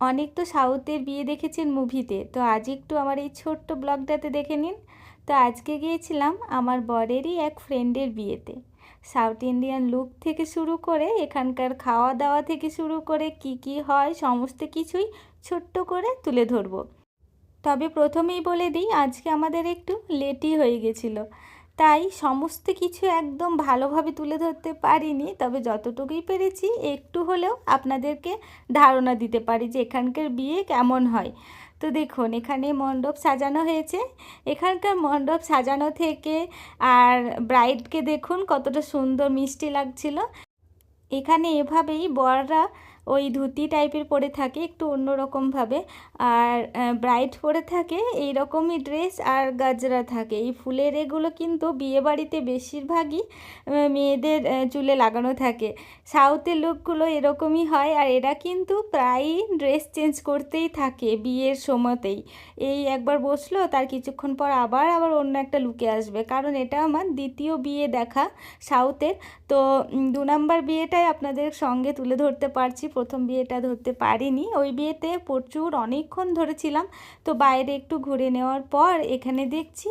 অনেক তো সাউথের বিয়ে দেখেছেন মুভিতে, তো আজ একটু আমার এই ছোট্ট ব্লগটাতে দেখে নিন। তো আজকে গিয়েছিলাম আমার বরেরই এক ফ্রেন্ডের বিয়েতে। সাউথ ইন্ডিয়ান লুক থেকে শুরু করে, এখানকার খাওয়া দাওয়া থেকে শুরু করে, কি কি হয়, সমস্ত কিছুই ছোট্ট করে তুলে ধরবো। তবে প্রথমেই বলে দিই, আজকে আমাদের একটু লেটই হয়ে গেছিল। তাই সমস্ত কিছু একদম ভালোভাবে তুলে ধরতে পারিনি, তবে যতটুকুই পেরেছি একটু হলেও আপনাদেরকে ধারণা দিতে পারি যে এখানকার বিয়ে কেমন হয়। তো দেখুন, এখানে মণ্ডপ সাজানো হয়েছে। এখানকার মণ্ডপ সাজানো থেকে আর ব্রাইডকে দেখুন কতটা সুন্দর মিষ্টি লাগছিল। এখানে এভাবেই বররা ওই ধুতি টাইপের পরে থাকে একটু অন্যরকমভাবে। আর ব্রাইট পরে থাকে এই রকমই ড্রেস আর গাজরা থাকে। এই ফুলের এগুলো কিন্তু বিয়েবাড়িতে বেশিরভাগই মেয়েদের চুলে লাগানো থাকে। সাউথের লুকগুলো এরকমই হয় আর এরা কিন্তু প্রায়ই ড্রেস চেঞ্জ করতেই থাকে বিয়ের সময়তেই। এই একবার বসল, তার কিছুক্ষণ পর আবার আবার অন্য একটা লুকে আসবে। কারণ এটা আমার দ্বিতীয় বিয়ে দেখা সাউথের। তো দু নম্বর বিয়েটাই আপনাদের সঙ্গে তুলে ধরতে পারছি। প্রথম বিয়েটা ধরতে পারিনি। ওই বিয়েতে প্রচুর অনেকক্ষণ ধরেছিলাম। তো বাইরে একটু ঘুরে নেওয়ার পর এখানে দেখছি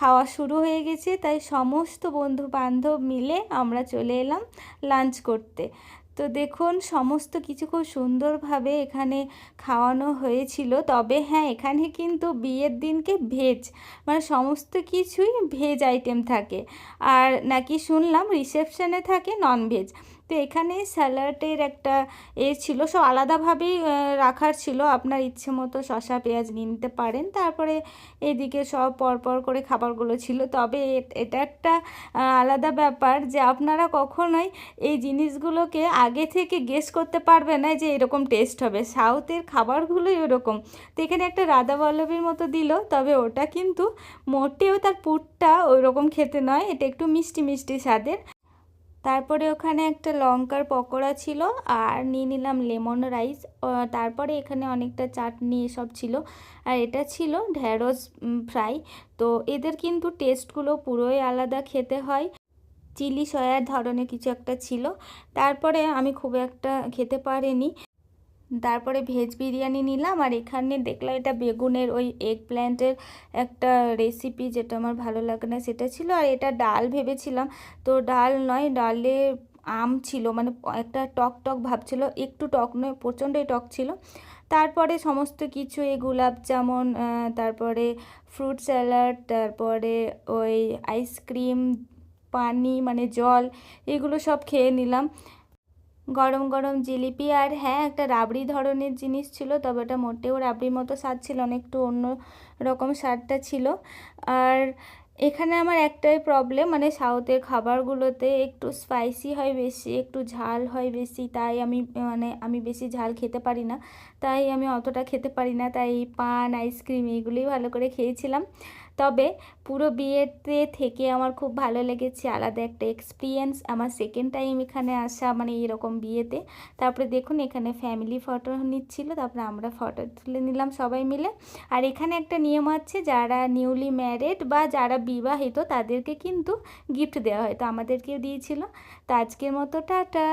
খাওয়া শুরু হয়ে গেছে। তাই সমস্ত বন্ধু বান্ধব মিলে আমরা চলে এলাম লাঞ্চ করতে। তো দেখুন, সমস্ত কিছু খুব সুন্দরভাবে এখানে খাওয়ানো হয়েছিল। তবে হ্যাঁ এখানে কিন্তু বিয়ের দিনকে ভেজ মানে সমস্ত কিছুই ভেজ আইটেম থাকে। আর নাকি শুনলাম রিসেপশনে থাকে নন ভেজ তো এখানে স্যালাডের একটা এ ছিল। সব আলাদাভাবেই রাখার ছিল। আপনার ইচ্ছে মতো শশা পেঁয়াজ নিতে পারেন। তারপরে এদিকে সব পরপর করে খাবারগুলো ছিল। তবে এটা একটা আলাদা ব্যাপার যে আপনারা কখনোই এই জিনিসগুলোকে আগে থেকে গেস করতে পারবে না যে এরকম টেস্ট হবে। সাউথের খাবারগুলোই ওরকম। তো এখানে একটা রাধা বল্লভীর মতো দিল, তবে ওটা কিন্তু মোটেও তার পুরটা ওই রকম খেতে নয়। এটা একটু মিষ্টি মিষ্টি স্বাদের। তারপরে ওখানে একটা লঙ্কার পকোড়া ছিল আর নিয়ে নিলাম লেমন রাইস। তারপরে এখানে অনেকটা চাটনি এসব ছিল। আর এটা ছিল ঢ্যাঁড়স ফ্রাই। তো এদের কিন্তু টেস্টগুলো পুরোই আলাদা খেতে হয়। চিলি, সয়ার ধরনের কিছু একটা ছিল। তারপরে আমি খুব একটা খেতে পারিনি। তারপরে ভেজ বিরিয়ানি নিলাম আর এখানে দেখলাম এটা বেগুনের ওই এগ প্ল্যান্টের একটা রেসিপি যেটা আমার ভালো লাগে না, সেটা ছিল। আর এটা ডাল ভেবেছিলাম, তো ডাল নয়, ডালে আম ছিল মানে একটা টক টক ভাব ছিল, একটু টক নয়, প্রচণ্ডই টক ছিল। তারপরে সমস্ত কিছু, এই গোলাপ জামুন তারপরে ফ্রুট স্যালাড তারপরে ওই আইসক্রিম পানি মানে জল, এগুলো সব খেয়ে নিলাম। গরম গরম জিলিপি আর হ্যাঁ একটা রাবড়ি ধরনের জিনিস ছিল, তবে ওটা মোটেও রাবড়ির মতো স্বাদ ছিল না, একটু অন্য রকম স্বাদটা ছিল। আর এখানে আমার একটাই প্রবলেম মানে সাউথের খাবারগুলোতে একটু স্পাইসি হয় বেশি, একটু ঝাল হয় বেশি, তাই আমি মানে আমি বেশি ঝাল খেতে পারি না। তাই আমি অতটা খেতে পারি না, তাই পান আইসক্রিম এগুলোই ভালো করে খেয়েছিলাম। তবে পুরো বিয়েতে থেকে আমার খুব ভালো লেগেছে, আলাদা একটা এক্সপিরিয়েন্স আমার সেকেন্ড টাইম এখানে আসা মানে এরকম বিয়েতে। তারপরে দেখুন এখানে ফ্যামিলি ফটো নিচ্ছিল, তারপরে আমরা ফটো তুলে নিলাম সবাই মিলে। আর এখানে একটা নিয়ম আছে, যারা নিউলি ম্যারেড বা যারা বিবাহিত, তাদেরকে কিন্তু গিফট দেওয়া হয়। তো আমাদেরকেও দিয়েছিল। তো আজকের মতো টাটা